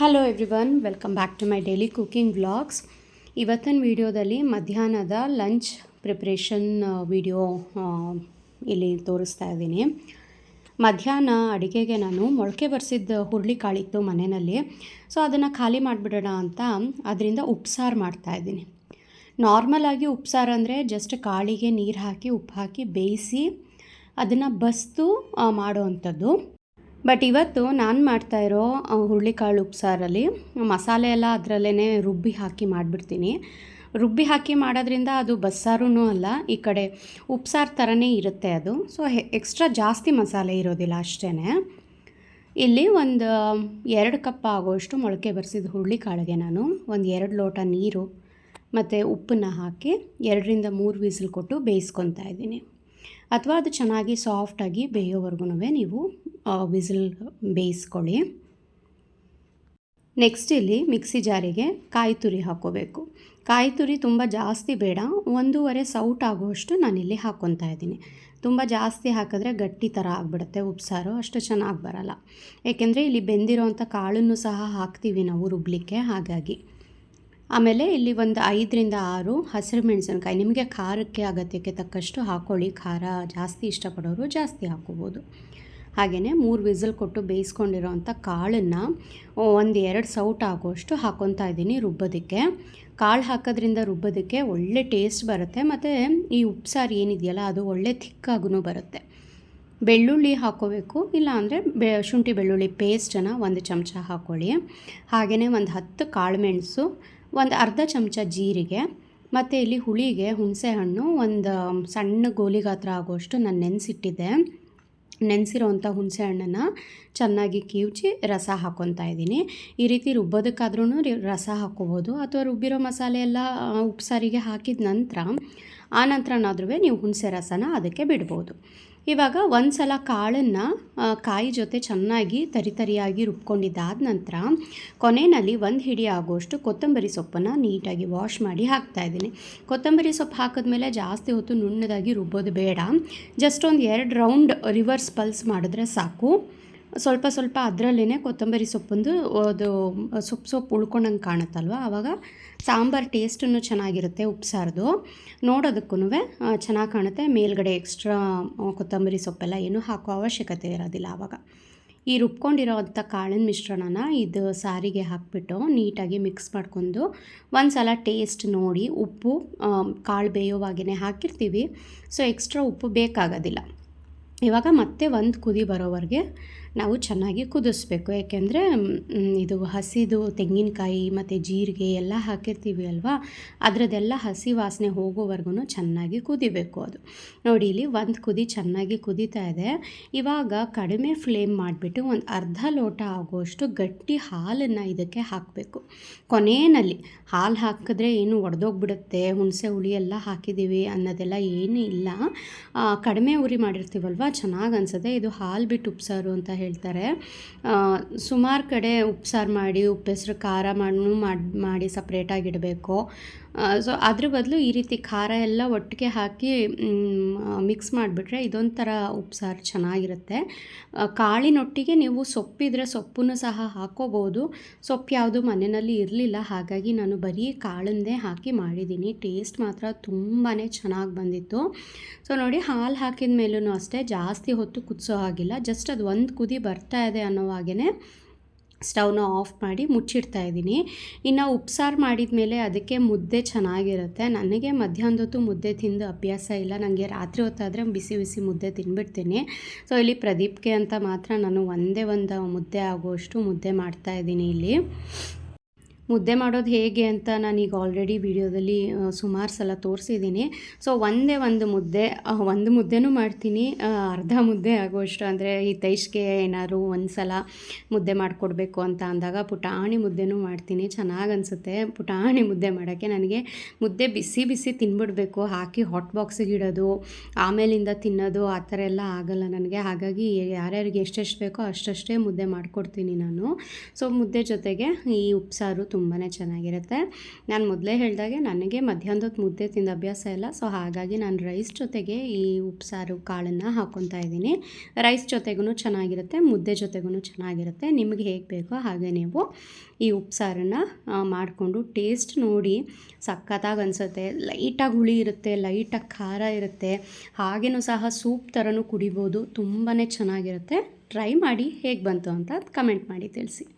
Hello everyone welcome back to my daily cooking vlogs ಇವತ್ತಿನ ವಿಡಿಯೋದಲ್ಲಿ ಮಧ್ಯಾಹ್ನದ ಲಂಚ್ ಪ್ರಿಪ್ರೇಷನ್ ವಿಡಿಯೋ ಇಲ್ಲಿ ತೋರಿಸ್ತಾ ಇದ್ದೀನಿ. ಮಧ್ಯಾಹ್ನ ಅಡುಗೆಗೆ ನಾನು ಮೊಳಕೆ ಬರೆಸಿದ್ದು ಹುರುಳಿ ಕಾಳಿತ್ತು ಮನೆಯಲ್ಲಿ. ಸೊ ಅದನ್ನು ಖಾಲಿ ಮಾಡಿಬಿಡೋಣ ಅಂತ ಅದರಿಂದ ಉಪ್ಸಾರು ಮಾಡ್ತಾಯಿದ್ದೀನಿ ನಾರ್ಮಲಾಗಿ ಉಪ್ಸಾರು ಅಂದರೆ ಜಸ್ಟ್ ಕಾಳಿಗೆ ನೀರು ಹಾಕಿ, ಉಪ್ಪು ಹಾಕಿ ಬೇಯಿಸಿ ಅದನ್ನು ಬಸ್ತು ಮಾಡೋ ಅಂಥದ್ದು ಬಟ್ ಇವತ್ತು ನಾನು ಮಾಡ್ತಾ ಇರೋ ಹುರುಳಿಕಾಳು ಉಪ್ಸಾರಲ್ಲಿ ಮಸಾಲೆ ಎಲ್ಲ ಅದರಲ್ಲೇ ರುಬ್ಬಿ ಹಾಕಿ ಮಾಡಿಬಿಡ್ತೀನಿ. ರುಬ್ಬಿ ಹಾಕಿ ಮಾಡೋದ್ರಿಂದ ಅದು ಬಸ್ಸಾರೂ ಅಲ್ಲ, ಈ ಕಡೆ ಉಪ್ಸಾರು ಥರನೇ ಇರುತ್ತೆ ಅದು. ಸೊ ಎಕ್ಸ್ಟ್ರಾ ಜಾಸ್ತಿ ಮಸಾಲೆ ಇರೋದಿಲ್ಲ ಅಷ್ಟೇ ಇಲ್ಲಿ ಒಂದು ಎರಡು ಕಪ್ ಆಗೋಷ್ಟು ಮೊಳಕೆ ಬರೆಸಿದ ಹುರುಳಿಕಾಳಿಗೆ ನಾನು ಒಂದು ಎರಡು ಲೋಟ ನೀರು ಮತ್ತು ಉಪ್ಪನ್ನು ಹಾಕಿ ಎರಡರಿಂದ ಮೂರು ವಿಸಿಲ್ ಕೊಟ್ಟು ಬೇಯಿಸ್ಕೊತಾ ಇದ್ದೀನಿ. ಅಥವಾ ಅದು ಚೆನ್ನಾಗಿ ಸಾಫ್ಟಾಗಿ ಬೇಯೋವರೆಗೂ ನೀವು ವಿಸಿಲ್ ಬೇಯಿಸ್ಕೊಳ್ಳಿ. ನೆಕ್ಸ್ಟ್ ಇಲ್ಲಿ ಮಿಕ್ಸಿ ಜಾರಿಗೆ ಕಾಯಿ ತುರಿ ಹಾಕೋಬೇಕು. ಕಾಯಿ ತುರಿ ತುಂಬ ಜಾಸ್ತಿ ಬೇಡ, ಒಂದೂವರೆ ಸೌಟ್ ಆಗುವಷ್ಟು ನಾನಿಲ್ಲಿ ಹಾಕ್ಕೊತಾ ಇದ್ದೀನಿ. ತುಂಬ ಜಾಸ್ತಿ ಹಾಕಿದ್ರೆ ಗಟ್ಟಿ ಥರ ಆಗಿಬಿಡುತ್ತೆ, ಉಪ್ಸಾರು ಅಷ್ಟು ಚೆನ್ನಾಗಿ ಬರಲ್ಲ. ಏಕೆಂದರೆ ಇಲ್ಲಿ ಬೆಂದಿರೋವಂಥ ಕಾಳನ್ನು ಸಹ ಹಾಕ್ತೀವಿ ನಾವು ರುಬ್ಲಿಕ್ಕೆ, ಹಾಗಾಗಿ. ಆಮೇಲೆ ಇಲ್ಲಿ ಒಂದು ಐದರಿಂದ ಆರು ಹಸಿರು ಮೆಣಸಿನ್ಕಾಯಿ. ನಿಮಗೆ ಖಾರಕ್ಕೆ, ಅಗತ್ಯಕ್ಕೆ ತಕ್ಕಷ್ಟು ಹಾಕ್ಕೊಳ್ಳಿ ಖಾರ ಜಾಸ್ತಿ ಇಷ್ಟಪಡೋರು ಜಾಸ್ತಿ ಹಾಕ್ಕೋಬೋದು. ಹಾಗೆಯೇ ಮೂರು ವಿಸಿಲ್ ಕೊಟ್ಟು ಬೇಯಿಸ್ಕೊಂಡಿರೋವಂಥ ಕಾಳನ್ನು ಒಂದು ಎರಡು ಸೌಟ್ ಆಗೋಷ್ಟು ಹಾಕ್ಕೊತಾ ಇದ್ದೀನಿ ರುಬ್ಬೋದಕ್ಕೆ. ಕಾಳು ಹಾಕೋದ್ರಿಂದ ರುಬ್ಬೋದಕ್ಕೆ ಒಳ್ಳೆ ಟೇಸ್ಟ್ ಬರುತ್ತೆ. ಮತ್ತು ಈ ಉಪ್ಸಾರು ಏನಿದೆಯಲ್ಲ, ಅದು ಒಳ್ಳೆ ಥಿಕ್ಕಾಗೂ ಬರುತ್ತೆ. ಬೆಳ್ಳುಳ್ಳಿ ಹಾಕ್ಕೋಬೇಕು. ಇಲ್ಲಾಂದರೆ ಬೆ, ಶುಂಠಿ ಬೆಳ್ಳುಳ್ಳಿ ಪೇಸ್ಟನ್ನು ಒಂದು ಚಮಚ ಹಾಕ್ಕೊಳ್ಳಿ ಹಾಗೆಯೇ ಒಂದು ಹತ್ತು ಕಾಳುಮೆಣಸು ಒಂದು ಅರ್ಧ ಚಮಚ ಜೀರಿಗೆ, ಮತ್ತು ಇಲ್ಲಿ ಹುಳಿಗೆ ಹುಣಸೆ ಹಣ್ಣು ಒಂದು ಸಣ್ಣ ಗೋಲಿ ಗಾತ್ರ ಆಗೋಷ್ಟು ನಾನು ನೆನೆಸಿಟ್ಟಿದ್ದೆ. ನೆನೆಸಿರೋವಂಥ ಹುಣಸೆ ಹಣ್ಣನ್ನು ಚೆನ್ನಾಗಿ ಕಿವುಚಿ ರಸ ಹಾಕ್ಕೊತಾ ಇದ್ದೀನಿ. ಈ ರೀತಿ ರುಬ್ಬೋದಕ್ಕಾದ್ರೂ ರಸ ಹಾಕ್ಕೋಬೋದು. ಅಥವಾ ರುಬ್ಬಿರೋ ಮಸಾಲೆ ಎಲ್ಲ ಉಪ್ಸಾರಿಗೆ ಹಾಕಿದ ನಂತರ, ಆ ನಂತರನಾದ್ರೂ ನೀವು ಹುಣಸೆ ರಸನ ಅದಕ್ಕೆ ಬಿಡ್ಬೋದು. ಇವಾಗ ಒಂದು ಸಲ ಕಾಳನ್ನು ಕಾಯಿ ಜೊತೆ ಚೆನ್ನಾಗಿ ತರಿತರಿಯಾಗಿ ರುಬ್ಕೊಂಡಿದ್ದಾದ ನಂತರ, ಕೊನೆಯಲ್ಲಿ ಒಂದು ಹಿಡಿ ಆಗುವಷ್ಟು ಕೊತ್ತಂಬರಿ ಸೊಪ್ಪನ್ನು ನೀಟಾಗಿ ವಾಶ್ ಮಾಡಿ ಹಾಕ್ತಾ ಇದ್ದೀನಿ. ಕೊತ್ತಂಬರಿ ಸೊಪ್ಪು ಹಾಕಿದ್ಮೇಲೆ ಜಾಸ್ತಿ ಹೊತ್ತು ನುಣ್ಣದಾಗಿ ರುಬ್ಬೋದು ಬೇಡ. ಜಸ್ಟ್ ಒಂದು ಎರಡು ರೌಂಡ್ ರಿವರ್ಸ್ ಪಲ್ಸ್ ಮಾಡಿದ್ರೆ ಸಾಕು. ಸ್ವಲ್ಪ ಸ್ವಲ್ಪ ಅದರಲ್ಲೇ ಕೊತ್ತಂಬರಿ ಸೊಪ್ಪೊಂದು, ಅದು ಸೊಪ್ಪು ಸೊಪ್ಪು ಉಳ್ಕೊಂಡಂಗೆ ಕಾಣುತ್ತಲ್ವ? ಆವಾಗ ಸಾಂಬಾರು ಟೇಸ್ಟನ್ನು ಚೆನ್ನಾಗಿರುತ್ತೆ ಉಪ್ಸಾರ್ದು. ನೋಡೋದಕ್ಕೂ ಚೆನ್ನಾಗಿ ಕಾಣುತ್ತೆ. ಮೇಲ್ಗಡೆ ಎಕ್ಸ್ಟ್ರಾ ಕೊತ್ತಂಬರಿ ಸೊಪ್ಪೆಲ್ಲ ಏನೂ ಹಾಕೋ ಅವಶ್ಯಕತೆ ಇರೋದಿಲ್ಲ ಆವಾಗ ಈ ರುಬ್ಕೊಂಡಿರೋವಂಥ ಕಾಳಿನ ಮಿಶ್ರಣನ ಇದು ಸಾರಿಗೆ ಹಾಕಿಬಿಟ್ಟು ನೀಟಾಗಿ ಮಿಕ್ಸ್ ಮಾಡ್ಕೊಂಡು ಒಂದು ಸಲ ಟೇಸ್ಟ್ ನೋಡಿ ಉಪ್ಪು ಕಾಳು ಬೇಯೋವಾಗೇ ಹಾಕಿರ್ತೀವಿ. ಸೊ, ಎಕ್ಸ್ಟ್ರಾ ಉಪ್ಪು ಬೇಕಾಗೋದಿಲ್ಲ. ಇವಾಗ ಮತ್ತೆ ಒಂದು ಕುದಿ ಬರೋವರೆಗೆ ನಾವು ಚೆನ್ನಾಗಿ ಕುದಿಸ್ಬೇಕು. ಯಾಕೆಂದರೆ ಇದು ಹಸಿದು ತೆಂಗಿನಕಾಯಿ ಮತ್ತು ಜೀರಿಗೆ ಎಲ್ಲ ಹಾಕಿರ್ತೀವಿ ಅಲ್ವಾ? ಅದರದ್ದೆಲ್ಲ ಹಸಿ ವಾಸನೆ ಹೋಗೋವರೆಗೂ ಚೆನ್ನಾಗಿ ಕುದಿಬೇಕು ಅದು. ನೋಡಿ, ಇಲ್ಲಿ ಒಂದು ಕುದಿ ಚೆನ್ನಾಗಿ ಕುದೀತಾ ಇದೆ. ಇವಾಗ ಕಡಿಮೆ ಫ್ಲೇಮ್ ಮಾಡಿಬಿಟ್ಟು ಒಂದು ಅರ್ಧ ಲೋಟ ಆಗುವಷ್ಟು ಗಟ್ಟಿ ಹಾಲನ್ನು ಇದಕ್ಕೆ ಹಾಕಬೇಕು. ಕೊನೆಯಲ್ಲಿ ಹಾಲು ಹಾಕಿದ್ರೆ ಏನು ಒಡೆದೋಗ್ಬಿಡುತ್ತೆ? ಹುಣಸೆ ಹುಳಿ ಎಲ್ಲ ಹಾಕಿದ್ದೀವಿ ಅನ್ನೋದೆಲ್ಲ ಏನೂ ಇಲ್ಲ ಕಡಿಮೆ ಉರಿ ಮಾಡಿರ್ತೀವಲ್ವ? ಚೆನ್ನಾಗಿ ಅನ್ಸುತ್ತೆ. ಇದು ಹಾಲು ಬಿಟ್ಟು ಉಪ್ಸಾರು ಅಂತ ಹೇಳ್ತಾರೆ. ಸುಮಾರು ಕಡೆ ಉಪ್ಸಾರು ಮಾಡಿ ಉಪ್ಪೆಸ್ರು ಖಾರ ಮಾಡಿ ಮಾಡಿ ಸಪ್ರೇಟಾಗಿ ಇಡಬೇಕು. ಸೊ ಅದ್ರ ಬದಲು ಈ ರೀತಿ ಖಾರ ಎಲ್ಲ ಒಟ್ಟಿಗೆ ಹಾಕಿ ಮಿಕ್ಸ್ ಮಾಡಿಬಿಟ್ರೆ ಇದೊಂಥರ ಉಪ್ಸಾರು ಚೆನ್ನಾಗಿರುತ್ತೆ. ಕಾಳಿನೊಟ್ಟಿಗೆ ನೀವು ಸೊಪ್ಪಿದ್ರೆ ಸೊಪ್ಪನ್ನು ಸಹ ಹಾಕೋಬೋದು. ಸೊಪ್ಪು ಯಾವುದು ಮನೆಯಲ್ಲಿ ಇರಲಿಲ್ಲ, ಹಾಗಾಗಿ ನಾನು ಬರೀ ಕಾಳನ್ನೇ ಹಾಕಿ ಮಾಡಿದ್ದೀನಿ. ಟೇಸ್ಟ್ ಮಾತ್ರ ತುಂಬಾ ಚೆನ್ನಾಗಿ ಬಂದಿತ್ತು. ಸೊ ನೋಡಿ, ಹಾಲು ಹಾಕಿದ ಮೇಲೂ ಅಷ್ಟೇ ಜಾಸ್ತಿ ಹೊತ್ತು ಕುದಿಸೋ ಹಾಗಿಲ್ಲ, ಜಸ್ಟ್ ಅದು ಒಂದು ಕುದಿ ಬರ್ತಾ ಇದೆ ಅನ್ನೋ ಅನ್ನೋವಾಗೇ ಸ್ಟವ್ನ ಆಫ್ ಮಾಡಿ ಮುಚ್ಚಿಡ್ತಾ ಇದ್ದೀನಿ. ಇನ್ನು ಉಪ್ಸಾರು ಮಾಡಿದ ಮೇಲೆ ಅದಕ್ಕೆ ಮುದ್ದೆ ಚೆನ್ನಾಗಿರುತ್ತೆ. ನನಗೆ ಮಧ್ಯಾಹ್ನದೊತ್ತು ಮುದ್ದೆ ತಿಂದು ಅಭ್ಯಾಸ ಇಲ್ಲ. ನನಗೆ ರಾತ್ರಿ ಹೊತ್ತಾದರೆ ಬಿಸಿ ಬಿಸಿ ಮುದ್ದೆ ತಿನ್ಬಿಡ್ತೀನಿ. ಸೊ, ಇಲ್ಲಿ ಪ್ರದೀಪ್ಗೆ ಅಂತ ಮಾತ್ರ ನಾನು ಒಂದೇ ಒಂದು ಮುದ್ದೆ ಆಗುವಷ್ಟು ಮುದ್ದೆ ಮಾಡ್ತಾ ಇದ್ದೀನಿ ಇಲ್ಲಿ. ಮುದ್ದೆ ಮಾಡೋದು ಹೇಗೆ ಅಂತ ನಾನೀಗ ಆಲ್ರೆಡಿ ವಿಡಿಯೋದಲ್ಲಿ ಸುಮಾರು ಸಲ ತೋರಿಸಿದ್ದೀನಿ. ಸೊ ಒಂದೇ ಒಂದು ಮುದ್ದೆ ಒಂದು ಮುದ್ದೆನೂ ಮಾಡ್ತೀನಿ. ಅರ್ಧ ಮುದ್ದೆ ಆಗೋಷ್ಟು ಅಂದರೆ ಈ ತೈಶ್ಗೆ ಏನಾದ್ರು ಒಂದು ಸಲ ಮುದ್ದೆ ಮಾಡಿಕೊಡ್ಬೇಕು ಅಂತ ಅಂದಾಗ ಪುಟಾಣಿ ಮುದ್ದೆನೂ ಮಾಡ್ತೀನಿ. ಚೆನ್ನಾಗಿ ಅನಿಸುತ್ತೆ. ಪುಟಾಣಿ ಮುದ್ದೆ ಮಾಡೋಕ್ಕೆ ನನಗೆ ಮುದ್ದೆ ಬಿಸಿ ಬಿಸಿ ತಿನ್ಬಿಡಬೇಕು. ಹಾಕಿ ಹಾಟ್ ಬಾಕ್ಸಿಗೆ ಇಡೋದು, ಆಮೇಲಿಂದ ತಿನ್ನೋದು, ಆ ಥರ ಎಲ್ಲ ಆಗಲ್ಲ ನನಗೆ. ಹಾಗಾಗಿ ಯಾರ್ಯಾರಿಗೆ ಎಷ್ಟೆಷ್ಟು ಬೇಕೋ ಅಷ್ಟಷ್ಟೇ ಮುದ್ದೆ ಮಾಡಿಕೊಡ್ತೀನಿ ನಾನು. ಸೊ ಮುದ್ದೆ ಜೊತೆಗೆ ಈ ಉಪ್ಸಾರು ತುಂಬಾ ಚೆನ್ನಾಗಿರುತ್ತೆ. ನಾನು ಮೊದಲೇ ಹೇಳಿದಾಗೆ ನನಗೆ ಮಧ್ಯಾಹ್ನದ ಮುದ್ದೆ ತಿಂದ ಅಭ್ಯಾಸ ಇಲ್ಲ. ಸೊ, ಹಾಗಾಗಿ ನಾನು ರೈಸ್ ಜೊತೆಗೆ ಈ ಉಪ್ಸಾರು ಕಾಳನ್ನು ಹಾಕ್ಕೊತಾ ಇದ್ದೀನಿ. ರೈಸ್ ಜೊತೆಗೂ ಚೆನ್ನಾಗಿರುತ್ತೆ, ಮುದ್ದೆ ಜೊತೆಗೂ ಚೆನ್ನಾಗಿರುತ್ತೆ. ನಿಮಗೆ ಹೇಗೆ ಬೇಕೋ ಹಾಗೆ ನೀವು ಈ ಉಪ್ಸಾರನ್ನು ಮಾಡಿಕೊಂಡು ಟೇಸ್ಟ್ ನೋಡಿ. ಸಖತ್ತಾಗಿ ಅನಿಸುತ್ತೆ. ಲೈಟಾಗಿ ಹುಳಿ ಇರುತ್ತೆ, ಲೈಟಾಗಿ ಖಾರ ಇರುತ್ತೆ. ಹಾಗೇನೂ ಸಹ ಸೂಪ್ ಥರನೂ ಕುಡಿಬೋದು. ತುಂಬಾ ಚೆನ್ನಾಗಿರುತ್ತೆ. ಟ್ರೈ ಮಾಡಿ ಹೇಗೆ ಬಂತು ಅಂತ ಕಮೆಂಟ್ ಮಾಡಿ ತಿಳಿಸಿ.